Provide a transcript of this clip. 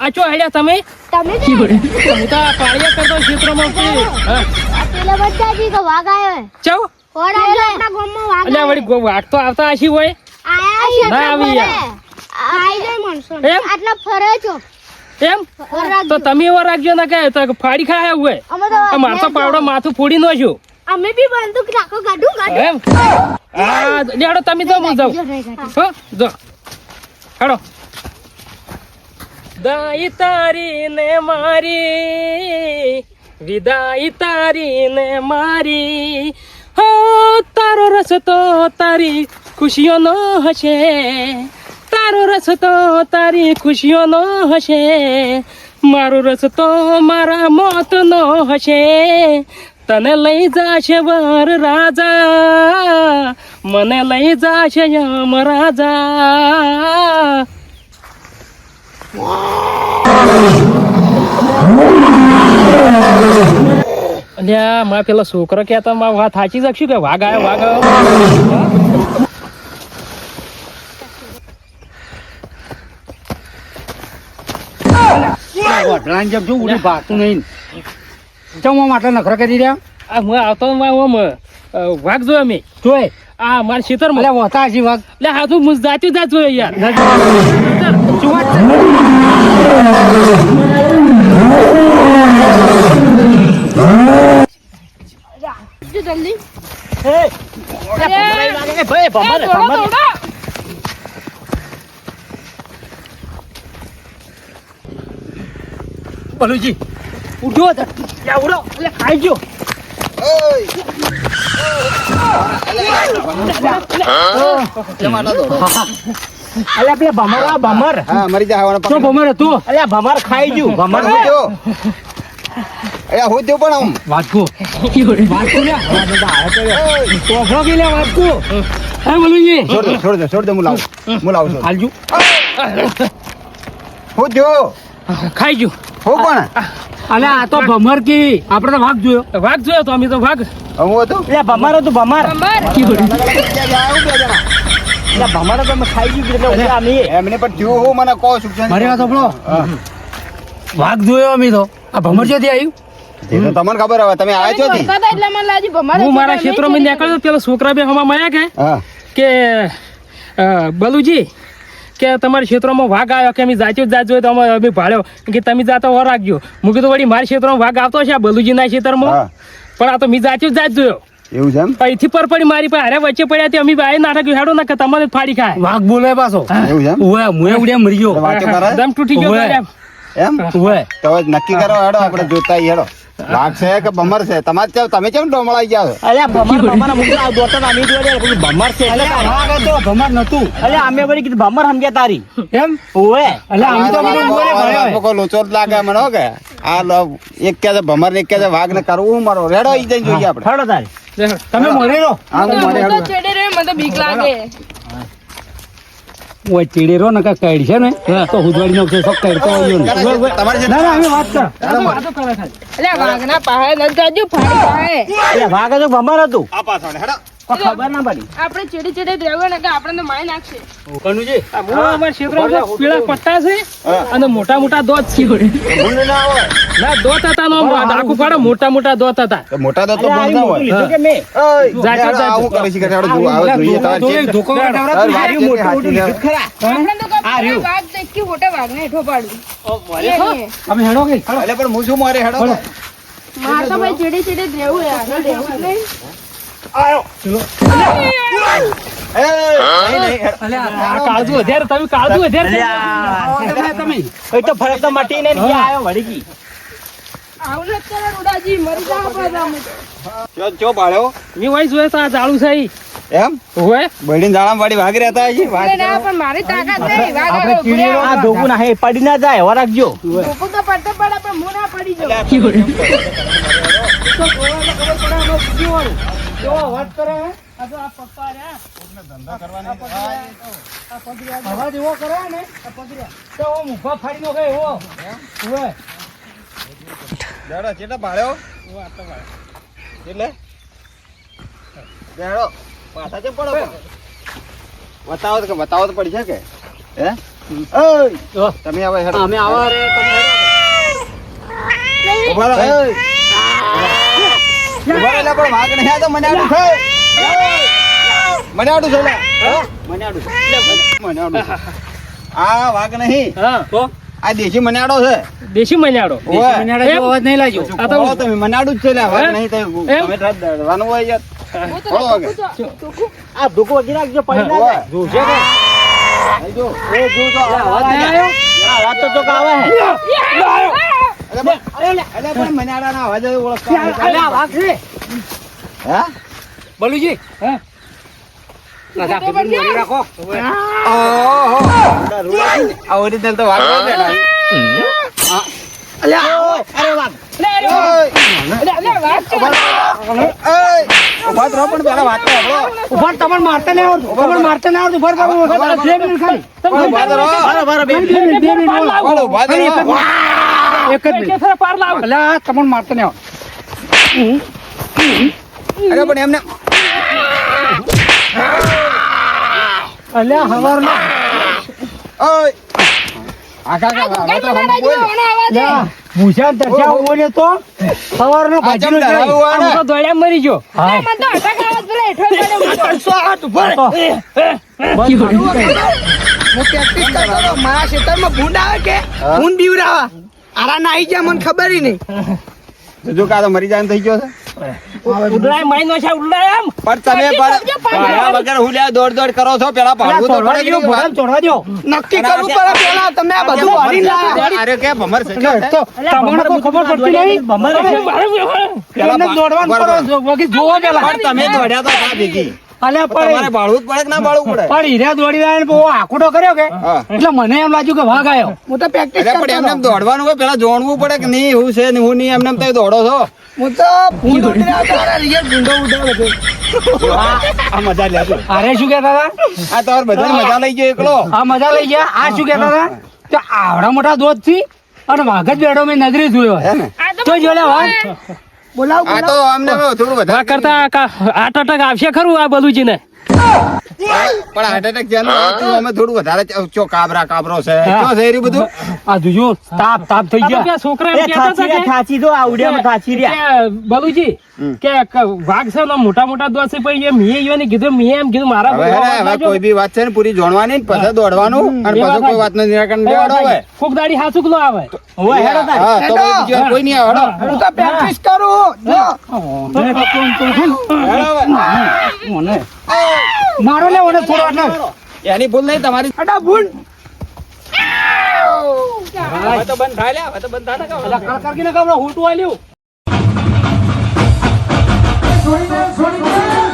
નહીં લે તો આ ચો હેડ્યા? તમે તમે હું તો પાળિયા કરતો ક્ષેત્રમાં. આ પેલા બધા જી કે વાઘ આવ્યો. ચાવ ઓર આપણા ગામમાં વાઘ અલ્યા વળી વાઘ તો આવતા આશી હોય. આયા છે ના આવી. આઈ જાય માણસો? આટલા ફરે છો. એમ? તો તમે એવા રાખજો ને કે તો ફાડી ખાયા હોય. માર તો પાવડો માથું ફોડી નો છું અમે બી બંદૂક રાખો ગાડું ગાડું એમ? હા લેડો તમે તો મજાવ. હો જો. હેડો દાઈ તારી ને મારી, વિદાય તારી ને મારી. હો, તારો રસ્તો તારી ખુશીઓનો હશે. તારો રસ્તો તારી ખુશીઓનો હશે. મારો રસ્તો મારા મોતનો હશે. તને લઈ જાશે વર રાજા. મને લઈ જાશે યમ રાજા. અલ્યા માં પેલો છોકરો કહેતો માં વાત સાચી શકશું કે વાઘ આવ્યો વાઘ આવ્યો? વઢલાને જેમ છું ઉડી ભાગતું નહીં. ચમવા માટે નખરા કરી રહ્યા? આ હું આવતો માં ઓમ અ, વાઘ જોયો મેં જોય. આ મારા વતા હજી વાઘ. એટલે હાથું જાત જો જલ્દી બલુજી ઉઠો યા ઉડો એટલે ખાઈ ગયો અલ્યા પેલા ભમર આ ભમર. હા મરી જા શું ભમર હતું? અલ્યા ભમર ખાઈ ગયું. ભમર હું જો. અરે હું જો પણ આમ? વાટકું વાટકું લે. તોફરો કે લે. વાટકું હે બલુજી છોડ દે છોડ દે છોડ દે હું લાવું. હું લાવું છું હાલજુ. હું જો ખાઈ ગયું. હું પણ? અલે આ તો ભમર કી. આપણે તો વાઘ જોયો. વાઘ જોયો તો અમે તો વાઘ. હું હતો? એટલે ભમર હતું ભમર. ક્યાં ભમર તો ખાઈ ગયું એટલે ઊભા અમે એમને પણ થયું હું મને કહો સુખ મારી વાત સાંભળો. વાઘ જોયો અમે તો. આ ભમર ક્યાંથી આવ્યું? તમને ખબર હવે તમે આવ્યા છો એટલે મને લાજી ભમાડે હું મારા ક્ષેત્રમાં નીકળ્યો પેલો છોકરા બે હમા મળ્યા કે? કે બલુજી કે તમારા ક્ષેત્રમાં વાઘ આવ્યો કે અમે જાચ્યો જ જાત જોયો તો અમે ભાડ્યો કે તમે જાતો હો રાખજો. મૂકી તો વળી મારા ક્ષેત્રમાં વાઘ આવતો છે આ બલુજીના ક્ષેત્રમાં. પણ આ તો મેં જાચ્યો જ જાત જોયો. એવું છે એમ? અહીંથી પર પડી મારી પાસે હારે વચ્ચે પડ્યા તે અમે ભાઈ નાટક હેડો ના કે તમને જ ફાડી ખાય. વાઘ બોલે પાછો. એવું છે એમ? ઉડ્યા મરી ગયો. તૂટી ગયો. એમ? ઉવે. તો નક્કી કરો હેડો આપણે જોતા હેડો. છે કે બમર છે? તમારે કેમ તમે કેમ ડોમળાઈ ગયા છો? અલ્યા બમર બમર અમુક આ દોતર આમી જોડે પેલું બમર છે એટલે વાઘ હતો બમર નતું અલ્યા અમે વળી કીધું ભમર સમજ્યા તારી. એમ? ઓએ અલ્યા આમ તો મને બોલે આ ભર્યો લોચો લાગે મને કે. આ લો- એક કે છે ભમર ને એક કે છે વાઘ ને કરવું મારો. રેડો ઈ જઈ જોઈએ આપણે. હડો તારી. તમે મોરે રહો. હા હું મારે હેડું. ચેડે રે મને બીક લાગે. ઓય ચીડેરો ને કાંઈ કઈડ છે ને તો હુદવાડી નો કેસો સબ હોય ને. છે? ના ના અમે વાત કર. વાતો કરે. એટલે વાઘના પાહે ન જાજુ ફાડી પાહે એટલે વાઘ તો ભમર હતું આ પાછળ હેડો ખબર ના પડી. આપણે ચેડે ચેડે જ ને આપણે તો મારી નાખશે. કનુજી અમારા પીળા પટ્ટા છે અને મોટા મોટા દોત છે. ના દોત હતા નો ડાકુ પાડો મોટા મોટા દોત હતા. મોટા તો હોય. કે મેં? આવું કરે જોઈએ જે- ધોકો મોટું મોટું ખરા? આપણે તો હેઠો પાડું. અમે હેડો કે? પણ હું શું મારે હેડો? મારે તો ભાઈ ચેડે ચેડે જ યાર. આગળ નહીં. એ, નહીં, નહીં, હેડો. આ કાળજુ વધારે તમે કાળજુ વધારે તમે. એ તો ફરક તો મટી ને આવું નથી કરે ઉડાજી તો. આ છે વાત ના ભૂલ્યા. આ તો. ના. એવો કરે ફાડી ગયો એવો ઓવે હેડો ચેટલા પાડ્યો એટલે? હેડો પાછા ચેમ પડો? બતાવો તો કે બતાવો તો પડી છે કે હે ઓય, તમે આવે હેડો. અમે આવા રે તમે હેડો. એટલે પણ વાઘ નહીં. આ તો મને આડું છે. મને આડું છે. મને આડું મને આડું આ વાઘ નહીં. હા. તો? આ દેશી મનાડો છે. દેશી મન્યાડો ઓય. મને આડું અવાજ નહીં લાગ્યો. આ તો તમે મનાડું જ છે લે વાઘ નહીં તમે? તમે રાત હોય યાર. તો તો-. આ ધોકો વગી રાખજો પડી ના ઓય. જાય. જોશે જો. એ જો તો અવાજ નહીં આવ્યો. આ અવાજ તો ચોક આવે હે. પણ- અવાજ ઓળખતા છે. હે? બલુજી. હા? મારતા નહીં આવડતું. મારતા નહીં આવડતું. ઊભા ખાલી. એક જ કે પાર લાવ. અલે આ તમને મારતા નહીં અરે પણ એમને અલે હવારમાં ઓય. આખા આ તો. ભૂષણ. હોય ને? આમ તો દોડ્યા મરી ગયો. હું. પ્રેક્ટિસ કરતો મારા ખેતરમાં ભૂંડ આવે કે? ભૂંડ બીવરાવા આરા ના આવી ગયા મને ખબર નહીં. જો કા તો મરી જાય થઈ ગયો છે. ઉડલાય માઈ છે ઉડલાય એમ. પણ તમે પણ વગર હુલ્યા દોડ દોડ કરો છો પેલા પાડવું તો પડે ગયો ભરમ નહીં? દો. નક્કી કરવું પડે પેલા તમે આ બધું વાળી લા. અરે કે ભમર છે તો તમને કોઈ ખબર પડતી નહીં? ભમર છે. પેલા દોડવાનું કરો છો, બાકી જોવો પેલા. પણ તમે દોડ્યા તો ખરા ભેગી. અલ્યા તમારે પણ ભાડું જ પડે કે ના ભાડવું પડે? પણ હીરા દોડી રહ્યા બહુ આકુટો કર્યો કે? એટલે મને એમ લાગ્યું કે ભાગ આવ્યો હું તો પ્રેક્ટિસ કરતો પણ એમને દોડવાનું હોય પેલા જોણવું પડે કે નહીં હું છે ને હું નહીં એમને એમ તમે દોડો છો. હું તો હું દોડી રહ્યો તો અરે રિયલ ગુંડો ઉડાવે છે આ મજા લે અરે શું કહેતા હતા? આ તમારે બધા મજા લઈ ગયો એકલો? આ મજા લઈ ગયા? આ શું કહેતા હતા? તો આવડા મોટા દોસ્તથી અને વાઘ જ બેડો મેં નજરે જોયો. હે ને? આ તો જોડે વાઘ. બોલાવ આ તો અમને થોડું વધારે કરતા આટ અટક આવશે ખરું આ બલુજી ને પણ હાર્ટ એટેક જેનું અમે થોડું વધારે ચો કાબરા કાબરો છે ક્યાં છે એ રહ્યું બધું આ જોજો તાપ તાપ થઈ ગયા છોકરા એમ કહેતા હતા કે- કે બલુજી કે વાઘ છે ને મોટા મોટા દોષ છે પણ એ મીએ યોને કીધું મીએ એમ કીધું મારા હવે ને. કોઈ બી વાત છે ને પૂરી જોડવાની ને પછી દોડવાનું અને પછી કોઈ વાતનું નિરાકરણ દેવાડો વાત હવે ફૂક દાડી હાસુક નો આવે હવે હેડો હા તો કોઈ નહીં આવે હેડો. હું તો પ્રેક્ટિસ કરું જો મને મારો લે ઓને થોડો આટલો. એની ભૂલ નહીં તમારી અડા ભૂલ હવે તો બંધ થાય લે હવે તો બંધ થાય ને કે અલા, ને કામ હુંટું આલ્યું. છોડી દે છોડી દે